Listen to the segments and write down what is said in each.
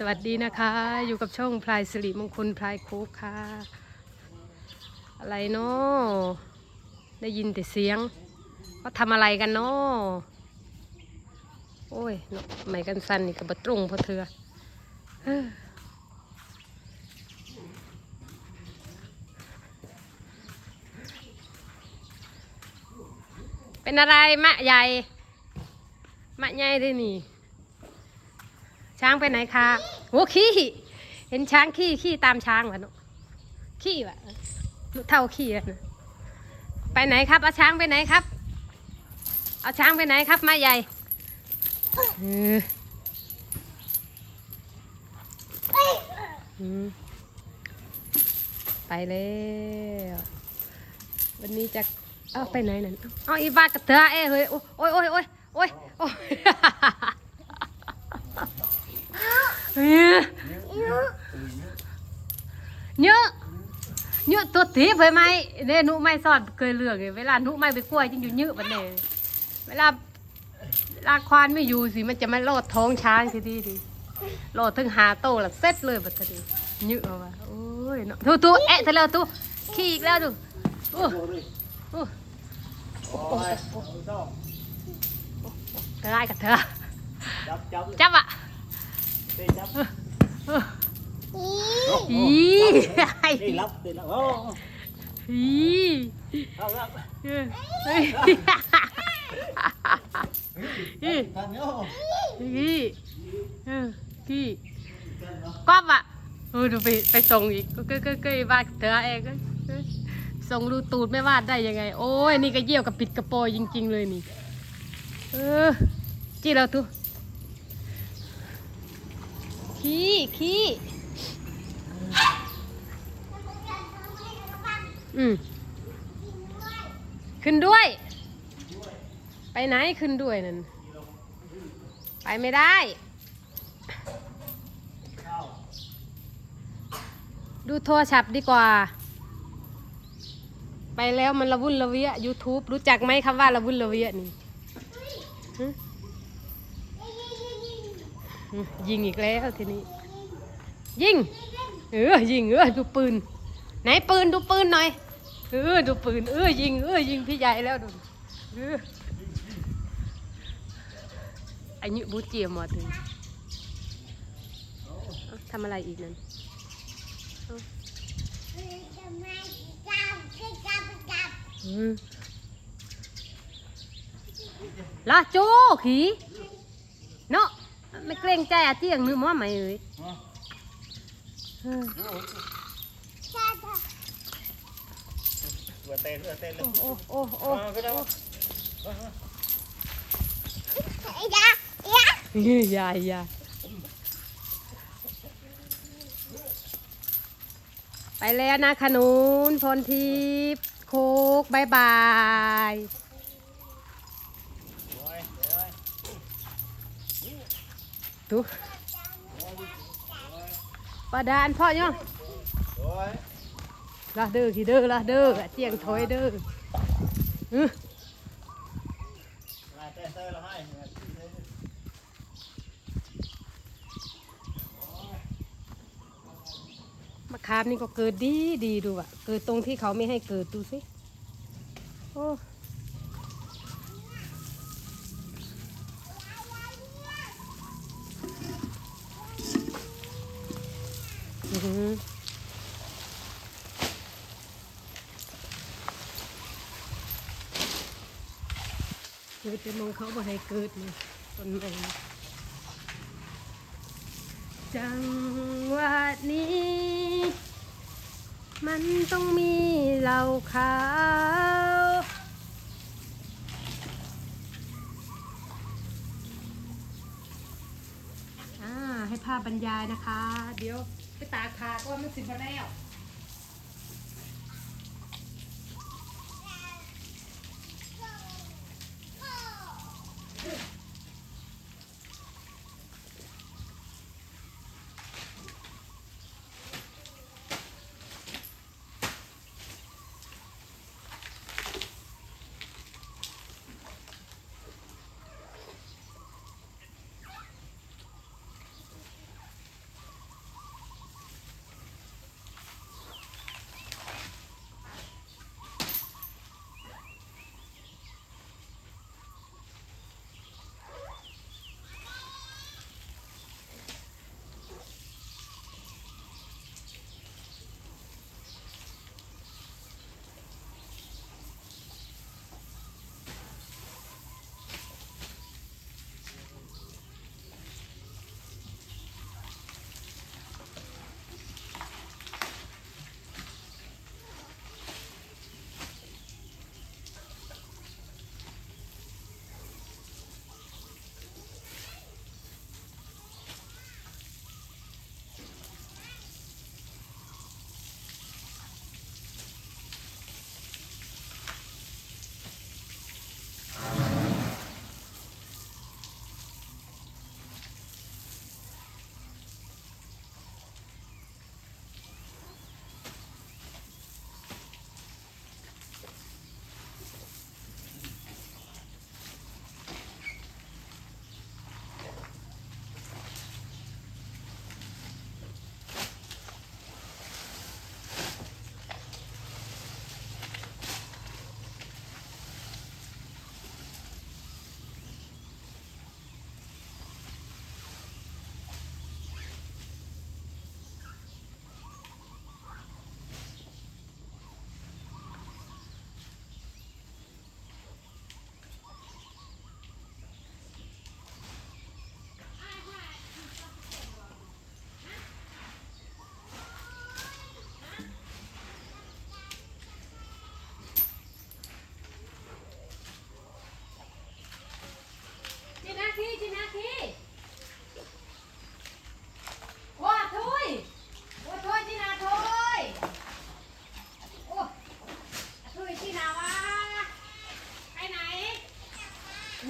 สวัสดีนะคะ อยู่กับช่องพลายสิริมงคลพลายโคกค่ะ อะไรเนาะได้ยินแต่เสียงว่าทำอะไรกันเนาะโอ้ยเนาะไม่กันสั้นนี่กับบตรงพอเธอเฮ้อเป็นอะไรมะใหญ่มะใหญ่ด้วยนี่ ช้างไปไหนคะโอ้ขี้ เห็นช้างขี้ขี้ตามช้างวะเนาะขี้วะเท่าขี้อะนะไปไหนครับ เอาช้างไปไหนครับ เอาช้างไปไหนครับมาใหญ่ไปแล้ววันนี้จะ เอาไปไหนนั่น เอาอีบ้ากระเตอะเอ้เฮ้ย โอ้ยโอ้ยโอ้ยโอ้ยโอ้ยโอ้ย เฮ้ยเยอะ เยอะตัวตีไปไหมเนี่ยนุไม่สอนเคยเลือกไงเวลาหนุไม่ไปกล้วยจริงอยู่เยอะบันเนี่ยเวลาลาควานไม่อยู่สิมันจะไม่โลดท้องช้างสิดีดีโลดถึงหาโตแล้วเซ็ตเลยบัดนี้เยอะว่ะโอ้ยเนาะทูทูเอ๊ะเธอแล้วทูขี้อีกแล้วดูโอ้โอ้โอ้โอ้กระไรกับเธอจับจับจับอะตีจับอีไอ้ตีรับเฮ้ยเฮ้ย ทันโอ้อีเออกี่ก๊อบอะเออดูไปไปส่งอีกก็ก็ก็ก็บ้าเธอเองก็ส่งรูตูดไม่วาดได้ยังไง โอ้ยนี่ก็เยี่ยวกับปิดกระโปรงจริง ๆ เลยนี่ เออจีเราทุขี้ขี้ อืมขึ้นด้วย ไปไหนขึ้นด้วยนั่น ไปไม่ได้ ดูโทรศัพท์ดีกว่า ไปแล้วมันละวุ่นละเวีย YouTube รู้จักไหมคำว่าละวุ่นละเวียนี่ยิงอีกแล้วทีนี้ ยิง เออยิงเออดูปืน ไหนปืนดูปืนหน่อย เออดูปืนเออยิงเออยิงพี่ใหญ่แล้วดูเออไอ้นี่บูเจียมมาถึงเอ้าทำอะไรอีกนั่นเอ้าอืมลาโจขีเนาะไม่เกรงใจอาเจียงมือหมอไหมเอ้ย เออตัวเต้นตัวเต้นเลยโอ้โอ้โอ้ก็ได้อย่าอย่าไปแล้วนะขนุนพรทิพย์โคกบายบายดูปลาดานพ่อยังโอ้ย ละเด้อกี่เด้อละเด้อเจียงถอยเด้อมะขามนี่ก็เกิดดีดีดูอะ เกิดตรงที่เขาไม่ให้เกิดดูสิโอ้อือหือเกิดจะมองเขาบ่ให้เกิดนี่ต้นไม้จังหวะนี้ มันต้องมีเหล่าขาวอ่าให้ภาพบรรยายนะคะ เดี๋ยวไปตากผ้าก็ว่ามันสิบมาแล้ว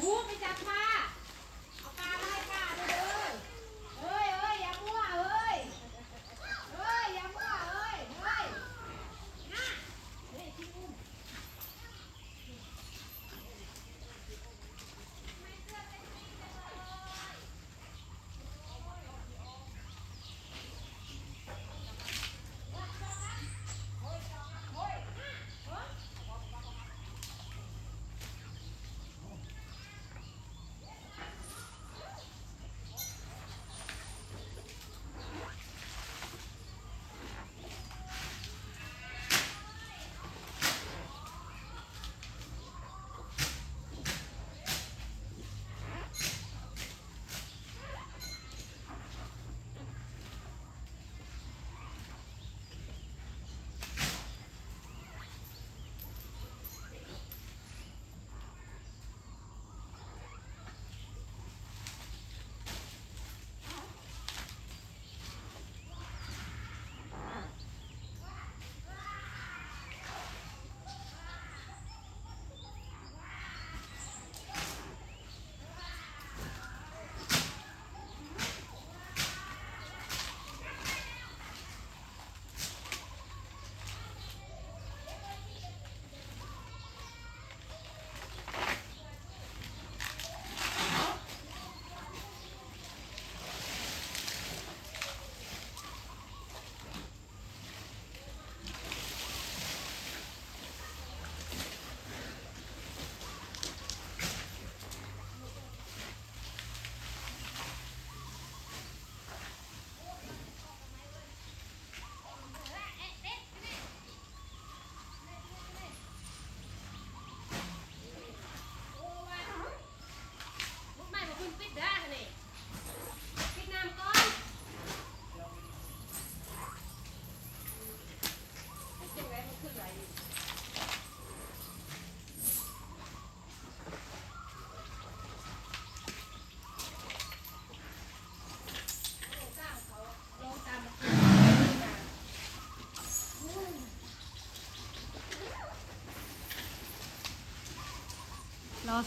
หูไปจับมา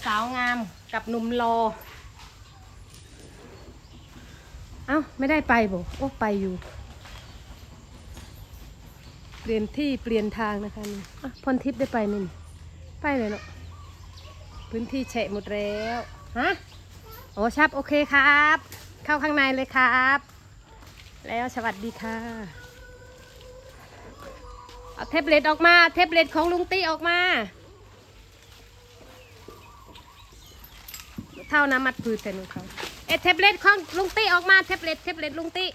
สาวงามกับหนุ่มรอเอ้า ไม่ได้ไปบ่โอ้ไปอยู่ เปลี่ยนที่เปลี่ยนทางนะคะนี่อะพรทิพย์ได้ไปไหมนี่ไปเลยเนาะพื้นที่แฉะหมดแล้วฮะโอ้ชับโอเคครับ เข้าข้างในเลยครับ แล้วสวัสดีค่ะเอาเทปเล็ตออกมา เทปเล็ตของลุงตี้ออกมา เท่าน้ำมัดพืชแต่หนูเขาเอะเทปเล็ตของลุงตี้ออกมาเทปเล็ตเทปเล็ตลุงตี้